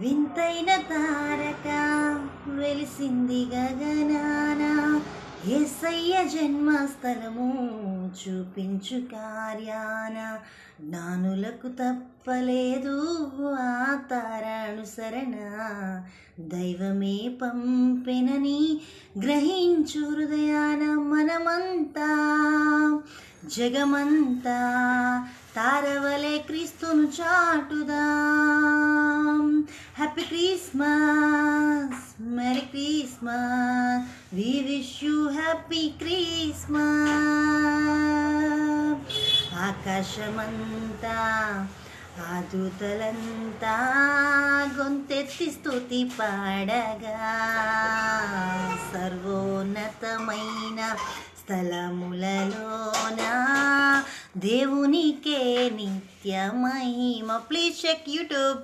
వింతైన తారక వెలిసింది గగనాన. ఏసయ్య జన్మస్థలము చూపించు కార్యాన. జ్ఞానులకు తప్పలేదు ఆ తారానుసరణ. దైవమే పంపెనని గ్రహించు హృదయాన మనమంతా. జగమంతా తారవలే క్రీస్తును చాటుదా? Happy Christmas merry Christmas we wish you happy Christmas ఆకాశమంతా ఆదుతలంతా గొంతెత్తి స్థుతి పాడగా. సర్వోన్నతమైన స్థలములలోన దేవునికే నిత్య మహిమ ప్లీజ్ చెక్ యూట్యూబ్